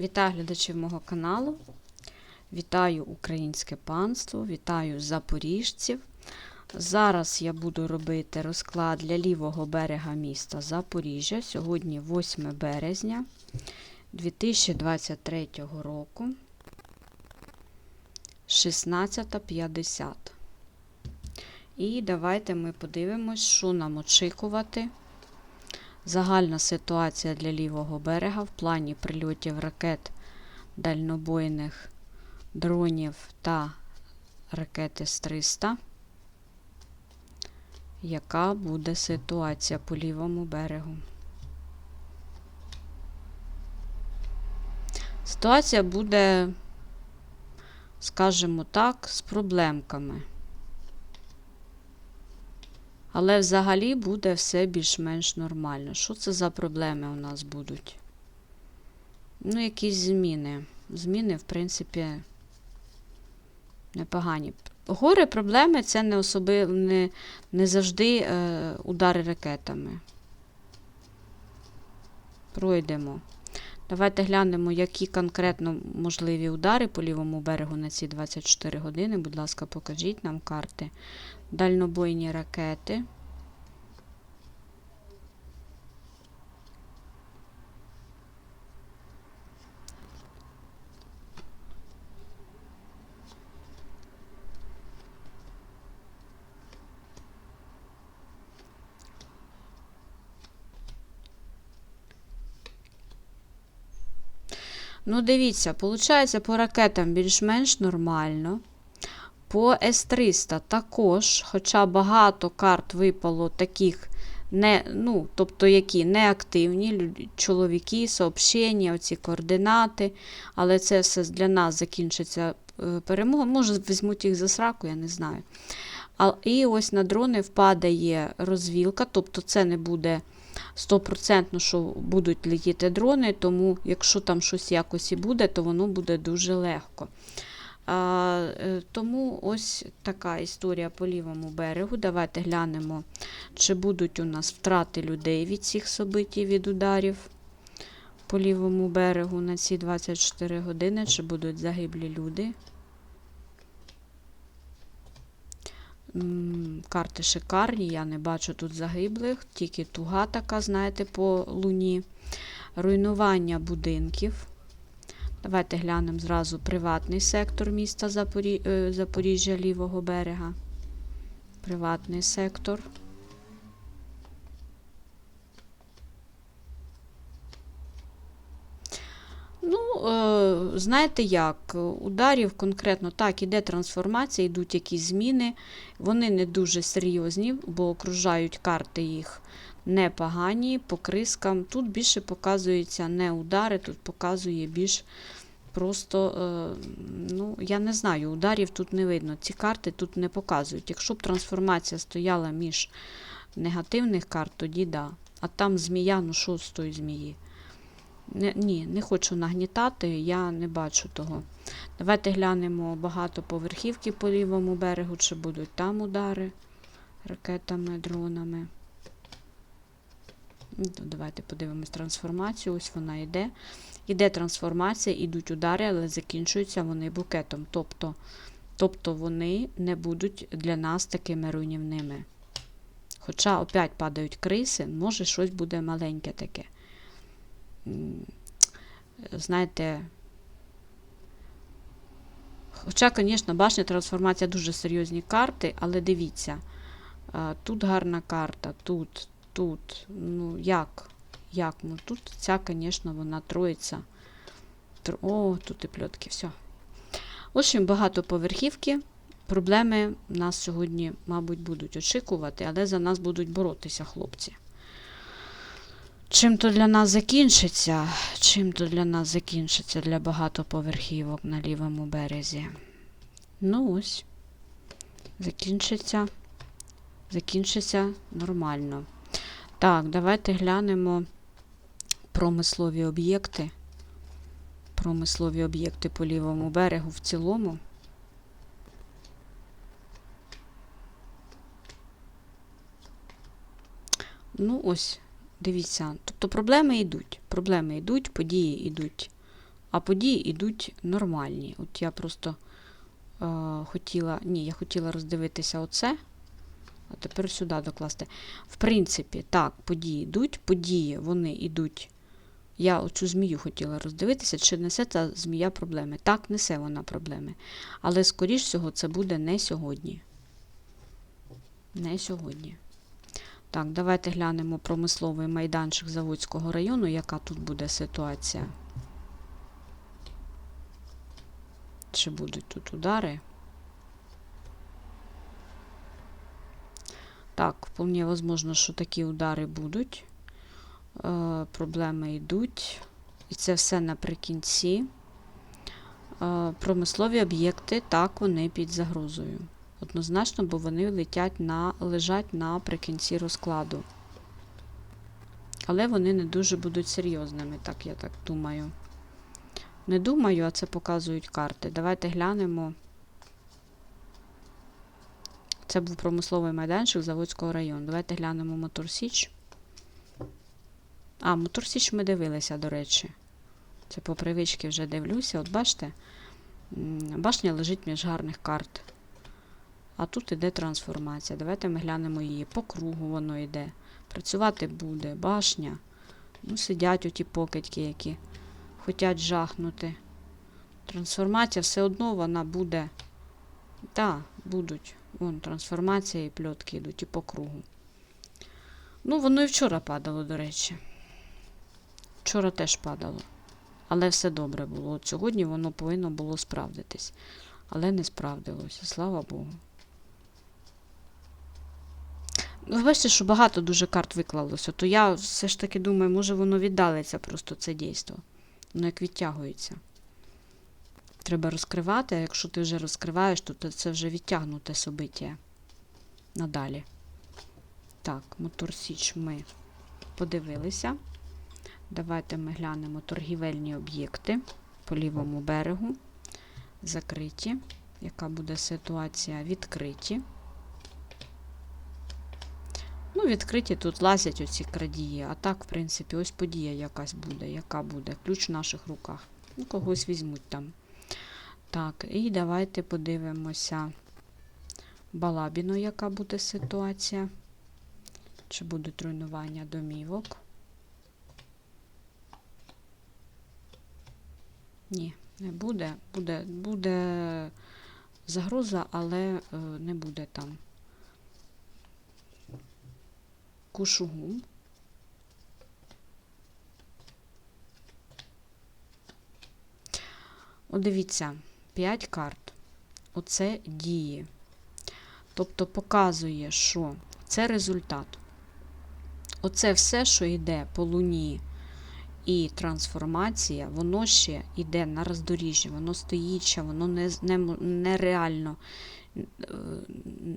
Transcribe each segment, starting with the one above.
Вітаю глядачів мого каналу. Вітаю українське панство, вітаю запоріжців. Зараз я буду робити розклад для лівого берега міста Запоріжжя. Сьогодні 8 березня 2023 року 16.50. І давайте ми подивимось, що нам очікувати. Загальна ситуація для лівого берега в плані прильотів ракет дальнобойних дронів та ракети С-300. Яка буде ситуація по лівому берегу? Ситуація буде, скажімо так, з проблемками. Але взагалі буде все більш-менш нормально. Що це за проблеми у нас будуть? Ну, якісь зміни. Зміни, в принципі, непогані. Гори проблеми це не особи, не, не завжди е, удари ракетами. Пройдемо. Давайте глянемо, які конкретно можливі удари по лівому берегу на ці 24 години. Будь ласка, покажіть нам карти. Дальнобойні ракети. Ну, дивіться, виходить, по ракетам більш-менш нормально. По С-300 також, хоча багато карт випало таких, не, ну, тобто які неактивні, чоловіки, сообщення, оці координати, але це все для нас закінчиться е, перемога. Може, візьмуть їх за сраку, я не знаю. А, і ось на дрони впадає розвілка, тобто це не буде 100%, що будуть летіти дрони, тому якщо там щось якось і буде, то воно буде дуже легко. А, е, тому ось така історія по лівому берегу. Давайте глянемо, чи будуть у нас втрати людей від цих собитій, від ударів по лівому берегу на ці 24 години, чи будуть загиблі люди. Карти шикарні, я не бачу тут загиблих, тільки туга така, знаєте, по луні. Руйнування будинків. Давайте глянемо зразу приватний сектор міста е, Запоріжжя лівого берега. Приватний сектор. Ну, е, знаєте як, ударів конкретно так, іде трансформація, йдуть якісь зміни. Вони не дуже серйозні, бо окружають карти їх непогані по крискам. Тут більше показуються не удари, тут показує більш просто, е, ну, я не знаю, ударів тут не видно. Ці карти тут не показують. Якщо б трансформація стояла між негативних карт, тоді да. А там змія, ну що з тої змії? Ні, не хочу нагнітати, я не бачу того. Давайте глянемо багатоповерхівки по лівому берегу, чи будуть там удари ракетами, дронами. Ну, Давайте подивимось трансформацію. Ось вона йде. Іде трансформація, ідуть удари, але закінчуються вони букетом. Тобто, тобто вони не будуть для нас такими руйнівними. Хоча опять падають криси, може щось буде маленьке таке. Знаєте, хоча, звісно, башня трансформація дуже серйозні карти, але дивіться, тут гарна карта, тут, тут. Ну, як? Як? Ну, тут ця, звісно, вона троїться. О, тут і пльотки, все. В общем, багатоповерхівки. Проблеми нас сьогодні, мабуть, будуть очікувати, але за нас будуть боротися хлопці. Чим то для нас закінчиться? Чим то для нас закінчиться для багатоповерхівок на лівому березі? Ну ось. Закінчиться. Закінчиться нормально. Так, давайте глянемо промислові об'єкти. Промислові об'єкти по лівому берегу в цілому. Ну, ось, дивіться. Тобто проблеми йдуть. Проблеми йдуть, події йдуть а події йдуть нормальні. От я просто е, хотіла. Ні, я хотіла роздивитися оце. А тепер сюди докласти. В принципі, так, події йдуть, події вони йдуть. Я оцю змію хотіла роздивитися, чи несе та змія проблеми. Так, несе вона проблеми. Але, скоріш всього, це буде не сьогодні. Не сьогодні. Так, давайте глянемо промисловий майданчик Заводського району, яка тут буде ситуація. Чи будуть тут удари? Так, вполне возможно, що такі удари будуть. Е, проблеми йдуть. І це все наприкінці. Е, промислові об'єкти, так, вони під загрозою. Однозначно, бо вони летять на, лежать наприкінці розкладу. Але вони не дуже будуть серйозними, так я так думаю. Не думаю, а це показують карти. Давайте глянемо. Це був промисловий майданчик Заводського району. Давайте глянемо Мотор Січ. А, Мотор Січ ми дивилися, до речі. Це по привичці вже дивлюся. От бачите, башня лежить між гарних карт. А тут іде трансформація. Давайте ми глянемо її. По кругу воно йде. Працювати буде, башня. Ну, сидять оті покидьки, які хочуть жахнути. Трансформація все одно вона буде. Так, будуть. Вон трансформація і пльотки йдуть і по кругу. Ну, воно і вчора падало, до речі. Вчора теж падало. Але все добре було. От сьогодні воно повинно було справдитись. Але не справдилося, слава Богу. Ну, ви бачите, що багато дуже карт виклалося, то я все ж таки думаю, може воно віддалиться просто це дійство. Воно як відтягується. Треба розкривати, а якщо ти вже розкриваєш, то це вже відтягнуте собиття надалі. Так, мотор Січ ми подивилися. Давайте ми глянемо торгівельні об'єкти по лівому берегу. Закриті. Яка буде ситуація? Відкриті. Ну, відкриті тут лазять оці крадії. А так, в принципі, ось подія якась буде. Яка буде? Ключ в наших руках. Ну, когось візьмуть там. Так, і давайте подивимося Балабіно, яка буде ситуація. Чи будуть руйнування домівок? Ні, не буде. Буде, буде загроза, але е, не буде там. Кушугум. От дивіться, 5 карт. Оце дії. Тобто показує, що це результат. Оце все, що йде по луні і трансформація, воно ще йде на роздоріжжя, воно стоїть, воно не, не, нереально, е,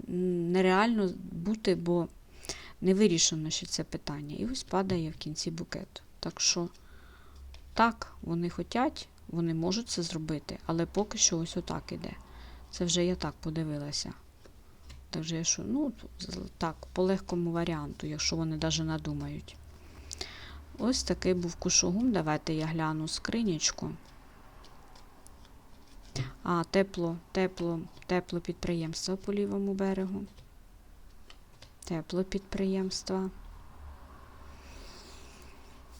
нереально бути, бо не вирішено ще це питання. І ось падає в кінці букет. Так що, так, вони хочуть, вони можуть це зробити, але поки що ось отак іде. Це вже я так подивилася. Так же що, ну, так, по легкому варіанту, якщо вони навіть надумають. Ось такий був кушугум. Давайте я гляну скринічку. А, тепло, тепло, тепло підприємство по лівому берегу. Тепло підприємство.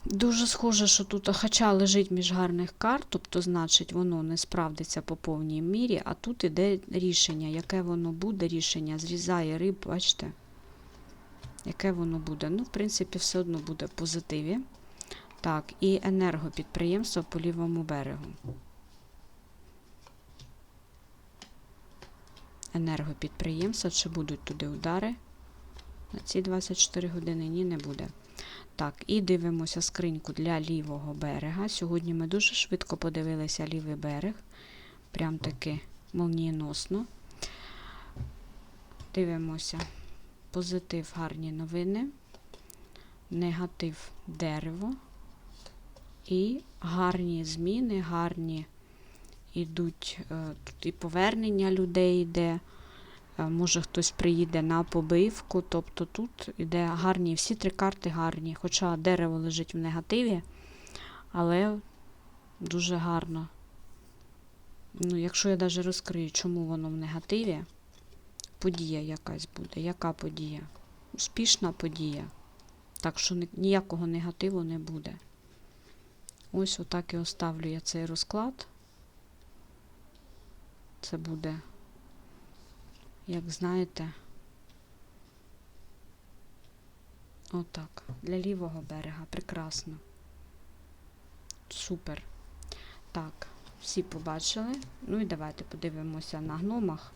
Дуже схоже, що тут хоча лежить між гарних карт, тобто, значить, воно не справдиться по повній мірі, а тут іде рішення. Яке воно буде рішення? Зрізає риб, бачите? Яке воно буде? Ну, в принципі, все одно буде в позитиві. Так, і енергопідприємство по лівому берегу. Енергопідприємства, чи будуть туди удари? На ці 24 години ні, не буде. Так, і дивимося скриньку для лівого берега. Сьогодні ми дуже швидко подивилися лівий берег. Прям таки молнієносно. Дивимося. Позитив гарні новини. Негатив дерево. І гарні зміни, гарні йдуть е, тут і повернення людей йде. Е, Може хтось приїде на побивку, тобто тут іде гарні, всі три карти гарні. Хоча дерево лежить в негативі, але Дуже гарно. Ну, якщо я навіть розкрию, чому воно в негативі, подія якась буде. Яка подія? Успішна подія. Так що ніякого негативу не буде. Ось отак і оставлю я цей розклад. Це буде, як знаєте, отак. Для лівого берега. Прекрасно. Супер. Так, всі побачили. Ну і давайте подивимося на гномах,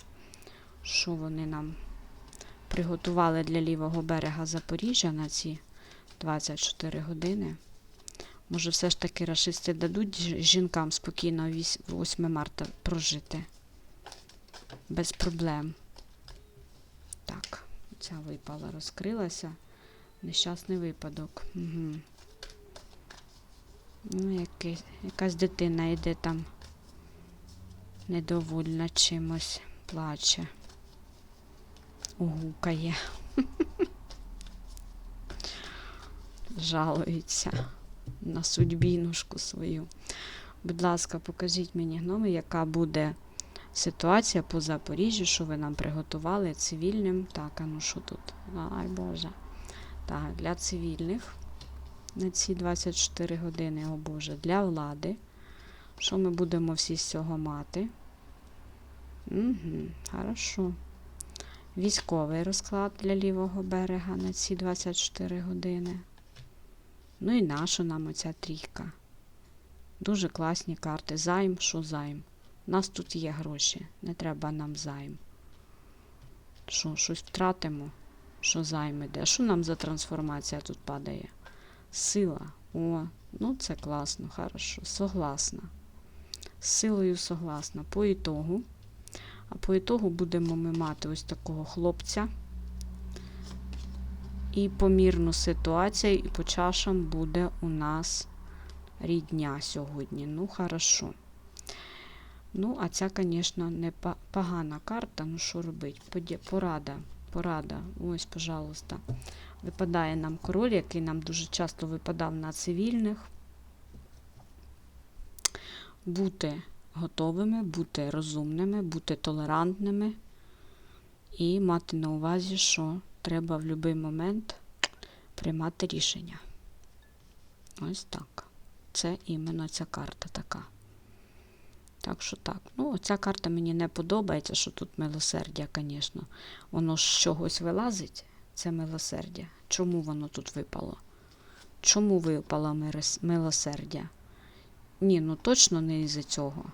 що вони нам приготували для лівого берега Запоріжжя на ці 24 години. Може, все ж таки рашисти дадуть жінкам спокійно 8 марта прожити. Без проблем. Ця випала, розкрилася. Нещасний випадок. Угу. Ну, який, якась дитина йде там недовольна чимось, плаче, угукає. Жалується на судьбінушку свою. Будь ласка, покажіть мені гноми, яка буде ситуація по Запоріжжю, що ви нам приготували цивільним. Так, а ну що тут? Ай Боже. Так, для цивільних на ці 24 години, о Боже, для влади. Що ми будемо всі з цього мати? Угу, хорошо. Військовий розклад для лівого берега на ці 24 години. Ну і наша нам оця трійка. Дуже класні карти. Займ, що займ? У нас тут є гроші, не треба нам займ. Що, щось втратимо? Що займ іде? Що нам за трансформація тут падає? Сила. О, ну це класно, хорошо. Согласна. З силою согласна. По ітогу. А по ітогу будемо ми мати ось такого хлопця. І помірну ситуацію, і по чашам буде у нас рідня сьогодні. Ну, хорошо. Ну, а ця, звісно, не погана карта. Ну, що робити? Порада. Порада. Ось, пожалуйста. Випадає нам король, який нам дуже часто випадав на цивільних. Бути готовими, бути розумними, бути толерантними і мати на увазі, що треба в будь-який момент приймати рішення. Ось так. Це іменно ця карта така. Так що так. Ну, ця карта мені не подобається, що тут милосердя, звісно. Воно з чогось вилазить, це милосердя. Чому воно тут випало? Чому випало милосердя? Ні, ну точно не із-за цього.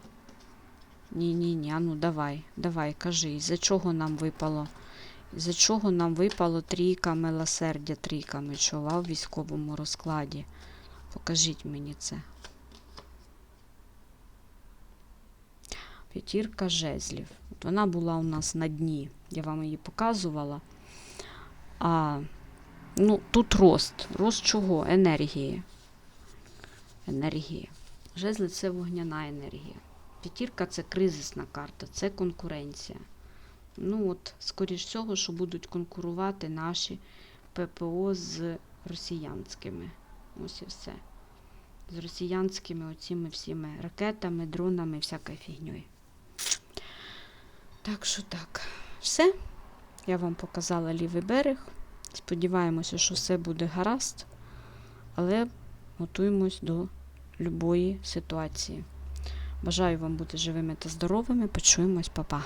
Ні, ні, ні, а ну давай, давай, кажи, із-за чого нам випало? Із-за чого нам випало трійка милосердя, трійка мечова в військовому розкладі? Покажіть мені це. П'ятірка жезлів. От вона була у нас на дні. Я вам її показувала. А ну, тут рост. Рост чого? Енергії. Енергії. Жезли це вогняна енергія. П'ятірка це кризисна карта, це конкуренція. Ну от, скоріш всього, що будуть конкурувати наші ППО з росіянськими. Ось і все. З росіянськими оціми всіми ракетами, дронами, всякою фігньою. Так що так. Все. Я вам показала лівий берег. Сподіваємося, що все буде гаразд, але готуємось до любої ситуації. Бажаю вам бути живими та здоровими. Почуємось, па-па.